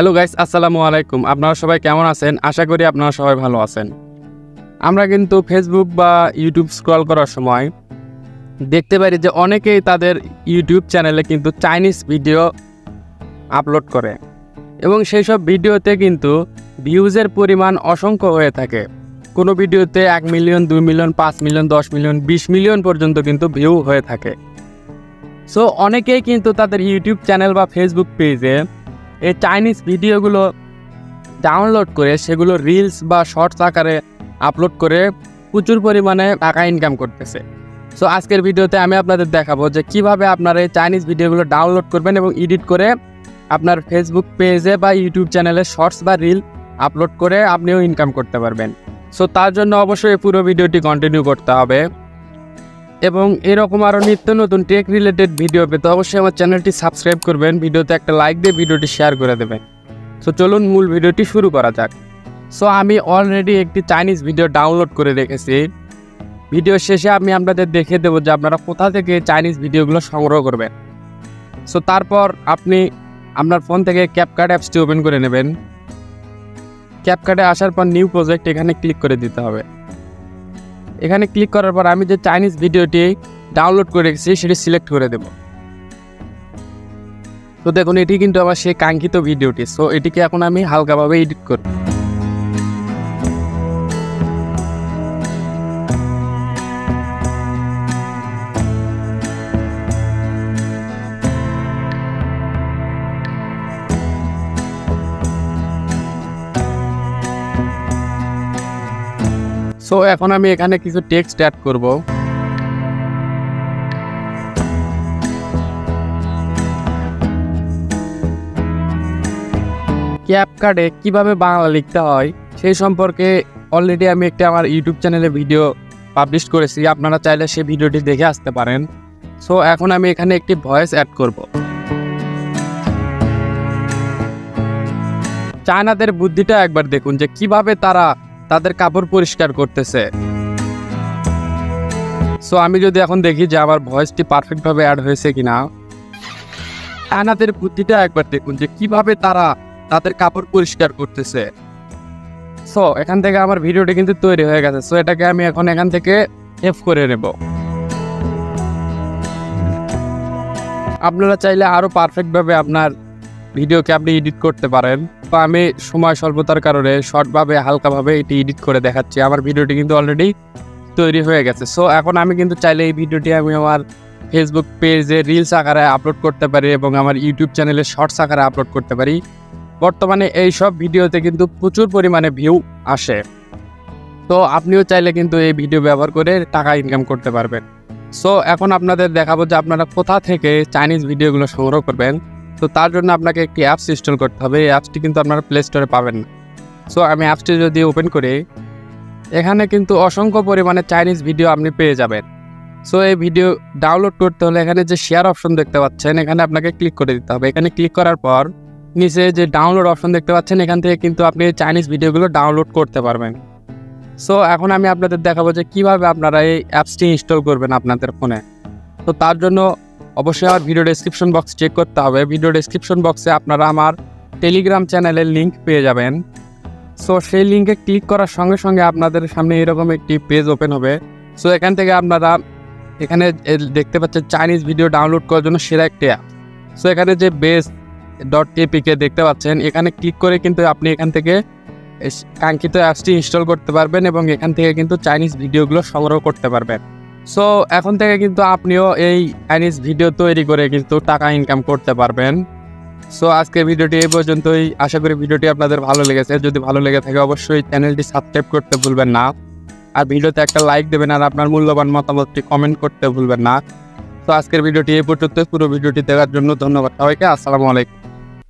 Hello guys আসসালামু আলাইকুম। আপনারা সবাই কেমন আছেন? আশা করি আপনারা সবাই ভালো আছেন। আমরা কিন্তু ফেসবুক বা ইউটিউব স্ক্রল করার সময় দেখতে পারি যে অনেকেই তাদের ইউটিউব চ্যানেলে কিন্তু চাইনিজ ভিডিও আপলোড করে। এবং সেই সব ভিডিওতে কিন্তু ভিউজের পরিমাণ অসংখ্য হয়ে থাকে। কোনো ভিডিওতে এক মিলিয়ন দুই মিলিয়ন পাঁচ মিলিয়ন দশ মিলিয়ন বিশ মিলিয়ন পর্যন্ত কিন্তু ভিউ হয়ে থাকে। সো অনেকেই কিন্তু তাদের ইউটিউব চ্যানেল বা ফেসবুক পেজে এই চাইনিজ ভিডিওগুলো ডাউনলোড করে সেগুলো রিলস বা শর্টস আকারে আপলোড করে প্রচুর পরিমাণে টাকা ইনকাম করতেছে। সো আজকের ভিডিওতে আমি আপনাদের দেখাবো যে কীভাবে আপনারা এই চাইনিজ ভিডিওগুলো ডাউনলোড করবেন এবং এডিট করে আপনার ফেসবুক পেজে বা ইউটিউব চ্যানেলে শর্টস বা রিল আপলোড করে আপনিও ইনকাম করতে পারবেন। সো তার জন্য অবশ্যই পুরো ভিডিওটি কন্টিনিউ করতে হবে। এবং এরকম আরও নিত্য নতুন টেক রিলেটেড ভিডিও পেতে অবশ্যই আমার চ্যানেলটি সাবস্ক্রাইব করবেন। ভিডিওতে একটা লাইক দিয়ে ভিডিওটি শেয়ার করে দেবেন। সো চলুন মূল ভিডিওটি শুরু করা যাক। সো আমি অলরেডি একটি চাইনিজ ভিডিও ডাউনলোড করে রেখেছি ভিডিও শেষে আমি আপনাদের দেখে দেবো যে আপনারা কোথা থেকে চাইনিজ ভিডিওগুলো সংগ্রহ করবেন। সো তারপর আপনি আপনার ফোন থেকে ক্যাপকার্ড অ্যাপসটি ওপেন করে নেবেন। ক্যাপকার্ডে আসার পর নিউ প্রজেক্ট এখানে ক্লিক করে দিতে হবে। এখানে ক্লিক করার পর আমি যে চাইনিজ ভিডিওটি ডাউনলোড করে রেখেছি, সেটি সিলেক্ট করে দেব। তো দেখুন, এটি কিন্তু আমার সেই কাঙ্ক্ষিত ভিডিওটি সো এটিকে এখন আমি হালকাভাবে এডিট করব। সো এখন আমি এখানে কিছু টেক্সট অ্যাড করব। ক্যাপকার্ডে কীভাবে বাংলা লিখতে হয়, সেই সম্পর্কে অলরেডি আমি একটা আমার ইউটিউব চ্যানেলে ভিডিও পাবলিশ করেছি, আপনারা চাইলে সেই ভিডিওটি দেখে আসতে পারেন। সো এখন আমি এখানে একটি ভয়েস অ্যাড করব। চায়নাদের বুদ্ধিটা একবার দেখুন যে কীভাবে তারা তাদের কাপড় পরিষ্কার করতেছে। সো আমি যদি এখন দেখি যে আমার ভয়েসটি পারফেক্টভাবে অ্যাড হয়েছে কিনা আনাদের বুদ্ধিটা একবার দেখুন যে কীভাবে তারা তাদের কাপড় পরিষ্কার করতেছে। সো এখান থেকে আমার ভিডিওটি কিন্তু তৈরি হয়ে গেছে। সো এটাকে আমি এখন এখান থেকে এফ করে নেব। আপনারা চাইলে আরও পারফেক্টভাবে আপনার ভিডিওকে আপনি এডিট করতে পারেন। তো আমি সময় স্বল্পতার কারণে শর্টভাবে হালকাভাবে এটি এডিট করে দেখাচ্ছি। আমার ভিডিওটি কিন্তু অলরেডি তৈরি হয়ে গেছে। সো এখন আমি কিন্তু চাইলে এই ভিডিওটি আমি আমার ফেসবুক পেজে রিলস আকারে আপলোড করতে পারি এবং আমার ইউটিউব চ্যানেলে শর্টস আকারে আপলোড করতে পারি। বর্তমানে এই সব ভিডিওতে কিন্তু প্রচুর পরিমাণে ভিউ আসে। তো আপনিও চাইলে কিন্তু এই ভিডিও ব্যবহার করে টাকা ইনকাম করতে পারবেন। সো এখন আপনাদের দেখাবো যে আপনারা কোথা থেকে চাইনিজ ভিডিওগুলো সংগ্রহ করবেন। তো তার জন্য আপনাকে একটি অ্যাপস ইনস্টল করতে হবে। এই অ্যাপসটি কিন্তু আপনারা প্লে স্টোরে পাবেন না। সো আমি অ্যাপসটি যদি ওপেন করি, এখানে কিন্তু অসংখ্য পরিমাণে চাইনিজ ভিডিও আপনি পেয়ে যাবেন। সো এই ভিডিও ডাউনলোড করতে হলে এখানে যে শেয়ার অপশন দেখতে পাচ্ছেন, এখানে আপনাকে ক্লিক করে দিতে হবে। এখানে ক্লিক করার পর, নিচে যে ডাউনলোড অপশন দেখতে পাচ্ছেন, এখান থেকে কিন্তু আপনি চাইনিজ ভিডিওগুলো ডাউনলোড করতে পারবেন। সো এখন আমি আপনাদের দেখাবো যে কীভাবে আপনারা এই অ্যাপসটি ইনস্টল করবেন আপনাদের ফোনে তো তার জন্য অবশ্যই আমার ভিডিও ডেসক্রিপশন বক্স চেক করতে হবে। ভিডিও ডেসক্রিপশন বক্সে আপনারা আমার টেলিগ্রাম চ্যানেলের লিঙ্ক পেয়ে যাবেন। সো সেই লিঙ্কে ক্লিক করার সঙ্গে সঙ্গে আপনাদের সামনে এরকম একটি পেজ ওপেন হবে। সো এখান থেকে আপনারা এখানে দেখতে পাচ্ছেন চাইনিজ ভিডিও ডাউনলোড করার জন্য সেরা একটি অ্যাপ সো এখানে যে বেস ডট টিপিকে দেখতে পাচ্ছেন, এখানে ক্লিক করে কিন্তু আপনি এখান থেকে কাঙ্ক্ষিত অ্যাপসটি ইনস্টল করতে পারবেন এবং এখান থেকে কিন্তু চাইনিজ ভিডিওগুলো সংগ্রহ করতে পারবেন। সো এখন থেকে কিন্তু আপনিও এই চাইনিজ ভিডিও তৈরি করে কিন্তু টাকা ইনকাম করতে পারবেন। সো আজকের ভিডিওটি এই পর্যন্তই। আশা করি ভিডিওটি আপনাদের ভালো লেগেছে। যদি ভালো লেগে থাকে অবশ্যই চ্যানেলটি সাবস্ক্রাইব করতে ভুলবেন না। আর ভিডিওতে একটা লাইক দেবেন আর আপনার মূল্যবান মতামতটি কমেন্ট করতে ভুলবেন না। তো আজকের ভিডিওটি এই পর্যন্ত পুরো ভিডিওটি দেখার জন্য ধন্যবাদ সবাইকে। আসসালামু আলাইকুম।